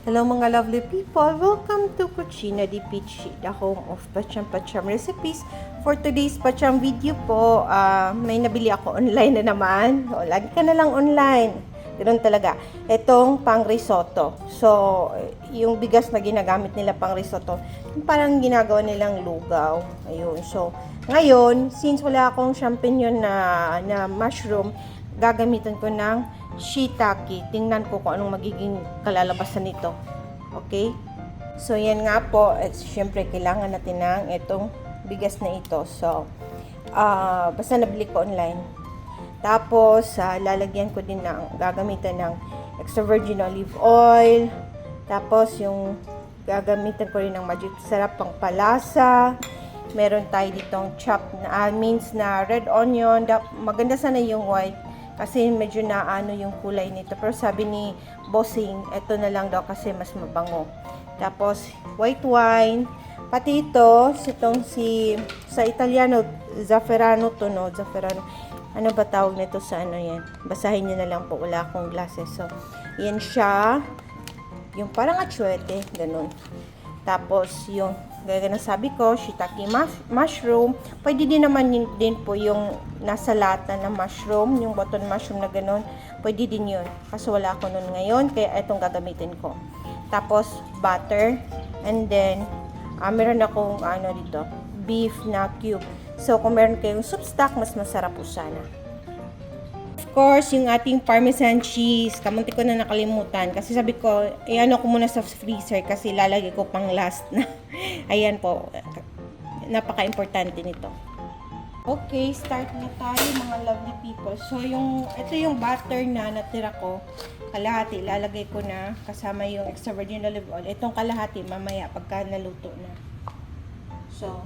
Hello mga lovely people! Welcome to Cucina di Peachy, the home of Pacham Pacham recipes. For today's Pacham video po, ah, may nabili ako online na naman. O, lagi ka na lang online. Ganun talaga. Itong pang risotto. So, yung bigas na ginagamit nila pang risotto, parang ginagawa nilang lugaw. Ayun. So, ngayon, since wala akong champignon na, na mushroom, gagamitan ko ng shiitake. Tingnan ko kung anong magiging kalalabasan nito. Okay? So, yan nga po. At syempre, kailangan natin ng itong bigas na ito. So, ah basta nabili ko online. Tapos, ah, lalagyan ko din ng, gagamitan ng extra virgin olive oil. Tapos, yung gagamitan ko rin ng magic sarap pang palasa. Meron tayo ditong chopped na, ah, minced na red onion. Da- maganda sana yung white kasi medyo naano yung kulay nito. Pero sabi ni Bossing, ito na lang daw kasi mas mabango. Tapos, white wine. Pati ito, itong si, sa Italiano, Zafferano to, no? Zafferano. Ano ba tawag nito sa ano yan? Basahin niyo na lang po, wala akong glasses. So, yan siya. Yung parang atsuete, ganun. Tapos, yung, gaya na sabi ko, shiitake mush- mushroom. Pwede din naman yun, din po yung nasa lata na mushroom, yung button mushroom na ganun. Pwede din yun. Kaso wala ako nun ngayon, kaya itong gagamitin ko. Tapos, butter. And then, ah, meron akong ano dito, beef na cube. So, kung meron kayong soup stock, mas masarap po sana. Of course, yung ating parmesan cheese, kamunti ko na nakalimutan. Kasi sabi ko, eh ano ko muna sa freezer kasi lalagay ko pang last na. Ayan po, napaka-importante nito. Okay, start na tayo mga lovely people. So, yung, ito yung butter na natira ko. Kalahati, lalagay ko na kasama yung extra virgin olive oil. Itong kalahati, mamaya pagka naluto na. So,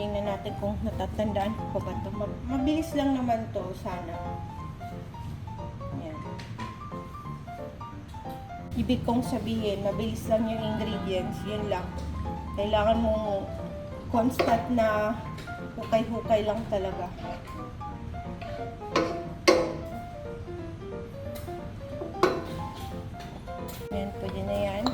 tingnan natin kung natatandaan ko ba ito. Mabilis lang naman to sana. Yan. Ibig kong sabihin, mabilis lang yung ingredients. Yan lang. Kailangan mo constant na hukay-hukay lang talaga. Yan, pwede na yan.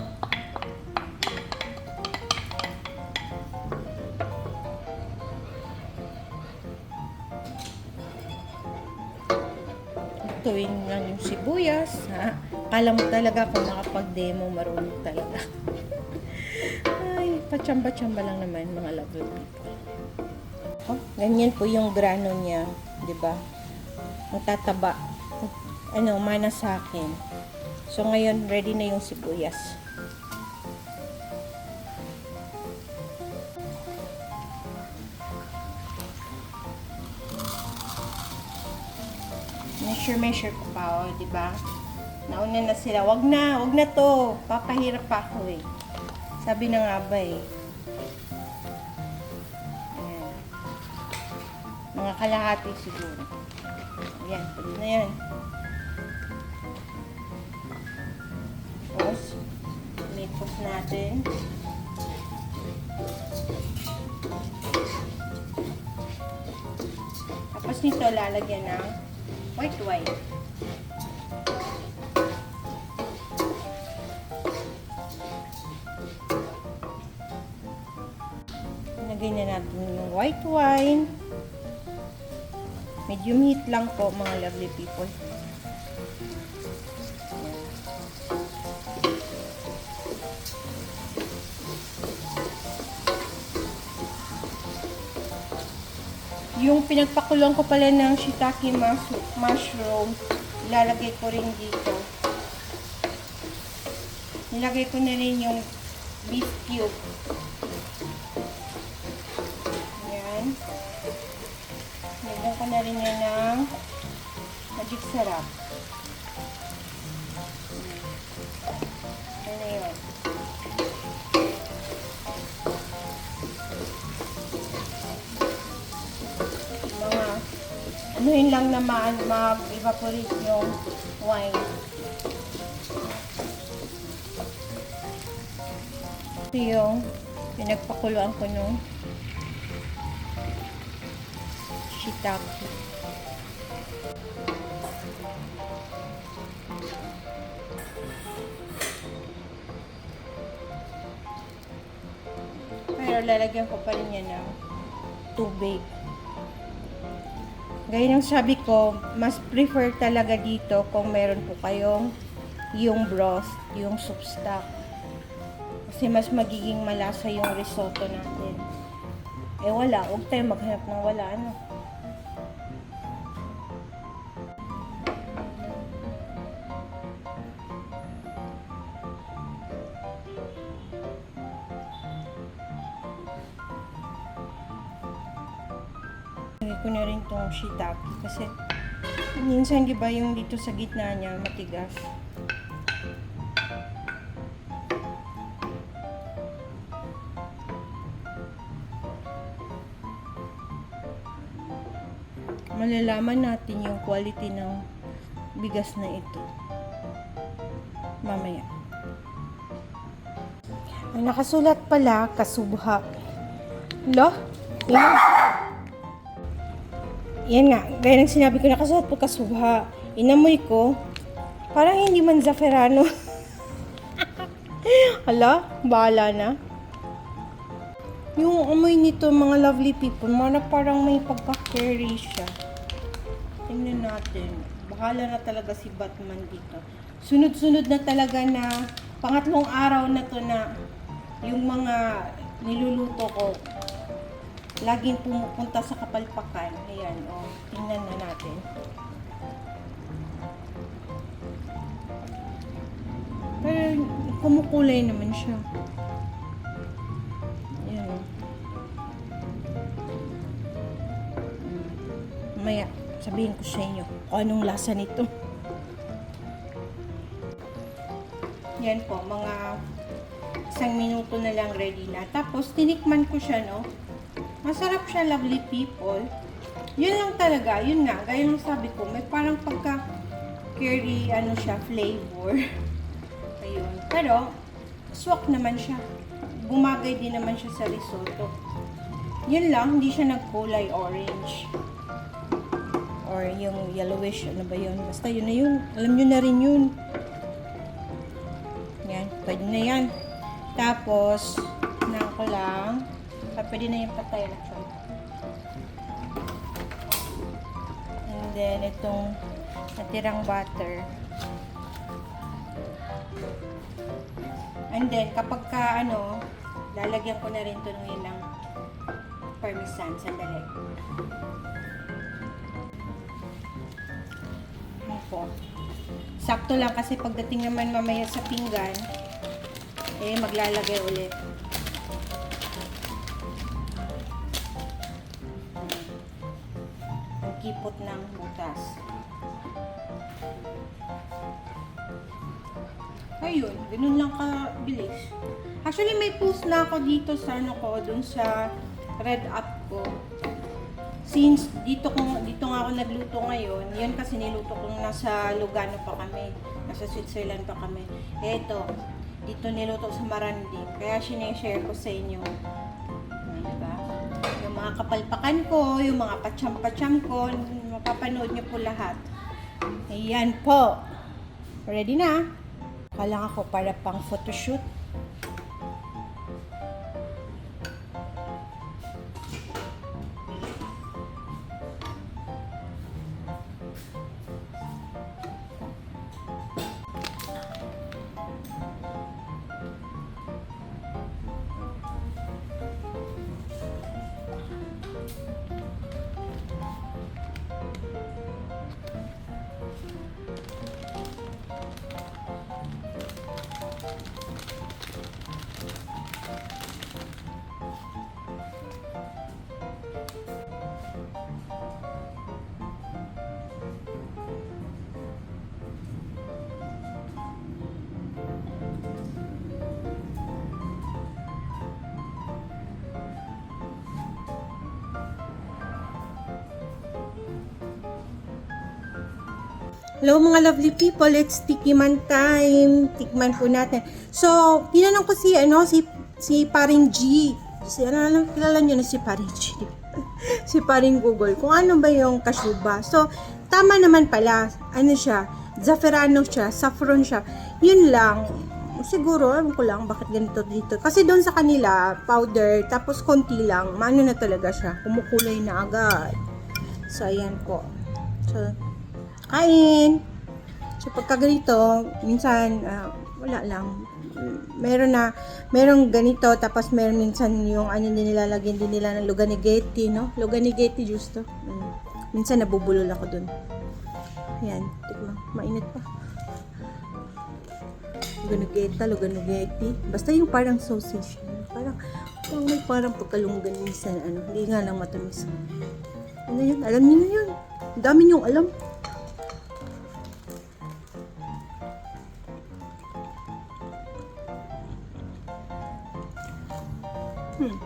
Tuwin lang yung sibuyas, ha? Kala mo talaga kung nakapag-demo, marunong talaga. Pachamba-chamba lang naman mga lovely people. Oh, ganyan po yung grano niya, 'di ba? Magtataba. Ano, mana sa akin. So ngayon ready na yung sibuyas. Measure measure ko pa, oh, 'di ba? Nauna na sila. Wag na, wag na 'to. Papahirap pa ako eh. Sabi na nga ba eh. Mga kalahati siguro. Ayan, pwede na yan. Tapos, mix natin. Tapos nito lalagyan ng white wine. Lagay na natin yung white wine. Medium heat lang po mga lovely people. Yung pinagpakuloan ko pala ng shiitake mus- mushroom, ilalagay ko rin dito. Nilagay ko na rin yung beef cube. Ko na rin yan ng magic sarap. Yan na yun. Mga ano yun lang naman mag-evaporate yung wine. Ito yung pinagpakuluan ko nung shiitake. Pero lalagyan ko pa rin yan ng tubig. Gaya ng sabi ko, mas prefer talaga dito kung meron po kayong yung broth, yung soup stock. Kasi mas magiging malasa yung risotto natin. Eh wala, huwag tayo maghanap ng wala, ano. Lagay ko na rin tong shiitake kasi minsan di ba yung dito sa gitna niya matigas. Malalaman natin yung quality ng bigas na ito. Mamaya. Ang nakasulat pala, kasubha. Lo? Yan. Yan nga, gaya ng sinabi ko, nakasulat po kasubha. Inamoy ko, parang hindi man zaferano. Hala, bahala na. Yung amoy nito, mga lovely people, mana parang may pagka-curry siya. Tingnan natin. Bahala na talaga si Batman dito. Sunod-sunod na talaga na pangatlong araw na to na yung mga niluluto ko laging pumupunta sa kapalpakan. Ayan, o. Oh, tingnan na natin. Pero kumukulay naman siya. Ayan. Maya, sabihin ko sa inyo kung anong lasa nito. Yan po, mga isang minuto na lang ready na. Tapos, tinikman ko siya, no? Masarap siya, lovely people. Yun lang talaga, yun nga, gaya ng sabi ko, may parang pagka curry, ano siya, flavor. Ayun. Pero, swak naman siya. Bumagay din naman siya sa risotto. Yun lang, hindi siya nagkulay orange. Or yung yellowish, ano ba yun? Basta yun na yun. Alam nyo na rin yun. Yan, pwede na yan. Tapos, na ko lang. Ah, pwede na yung patay na siya. And then, itong natirang butter. And then, kapag ka, ano, lalagyan ko na rin ito ng ilang parmesan. Sandali. Ano po. Sakto lang kasi pagdating naman mamaya sa pinggan, eh, maglalagay ulit. Ang kipot ng butas. Ayun, ganun lang kabilis. Actually, may post na ako dito sa ano ko, dun sa red app ko. Since dito ko dito nga ako nagluto ngayon, yun kasi niluto ko nasa Lugano pa kami, nasa Switzerland pa kami. Eto, dito niluto sa Marandi. Kaya sineshare ko sa inyo. Diba? Mga kapalpakan ko, yung mga patsyam-patsyam ko, mapapanood niyo po lahat. Ayan po. Ready na? Kailangan ako para pang photoshoot. Hello mga lovely people, it's Tikiman time. Tikman po natin. So, tinanong ko si, ano, si, si Paring G. Si, ano, ano, kilala niyo na si Paring G. si Paring Google. Kung ano ba yung kashuba. So, tama naman pala. Ano siya? Zafferano siya. Saffron siya. Yun lang. Siguro, alam ko lang bakit ganito dito. Kasi doon sa kanila, powder, tapos konti lang, maano na talaga siya. Kumukulay na agad. So, ayan po. So, kain! So, pagka ganito, minsan, ah, wala lang. Meron na, meron ganito, tapos meron minsan yung ano din nilalagyan din nila ng luganigeti, no? Luganigeti juice to. Mm. Minsan nabubulol ako dun. Ayan, tikman. Mainit pa. Luganugeta, luganugeti. Basta yung parang sausage. Parang, parang may parang pagkalungganisa ano. Hindi nga lang matamis. Ano yun? Alam niyo yun. Ang dami niyong alam. Hmm.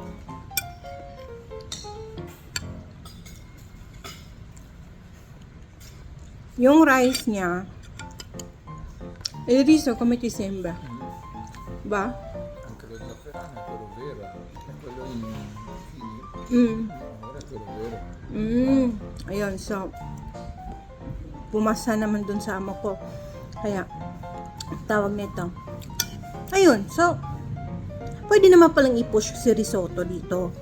Yung rice niya, il riso come ti sembra? Ba? Anche quello zafferano è quello vero, è quello in Mm. ora è quello vero. Mm. Ayun, so, pumasa naman dun sa amo ko. Kaya, tawag nito. Ayun, so, pwede naman palang i-push si risotto dito.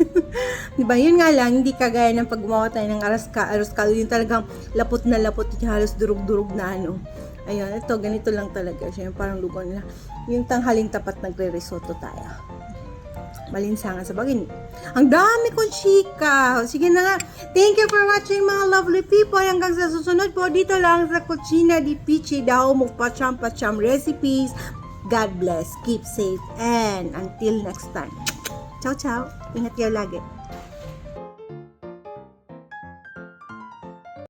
Di ba? Yun nga lang, hindi kagaya ng pag gumawa tayo ng araska, araskalo, yung talagang lapot na lapot, halos durug-durug na ano. Ayun, ito, ganito lang talaga siya. Yung parang lugon na. Yung tanghaling tapat nagre-risotto tayo. Malinsangan sa bagay. Ang dami kong chika. Sige na nga. Thank you for watching mga lovely people. Hanggang sa susunod po dito lang sa Cucina di Pichi Dao Mugpacham Pacham Recipes. God bless. Keep safe. And until next time. Ciao, ciao. Ingat kayo lagi.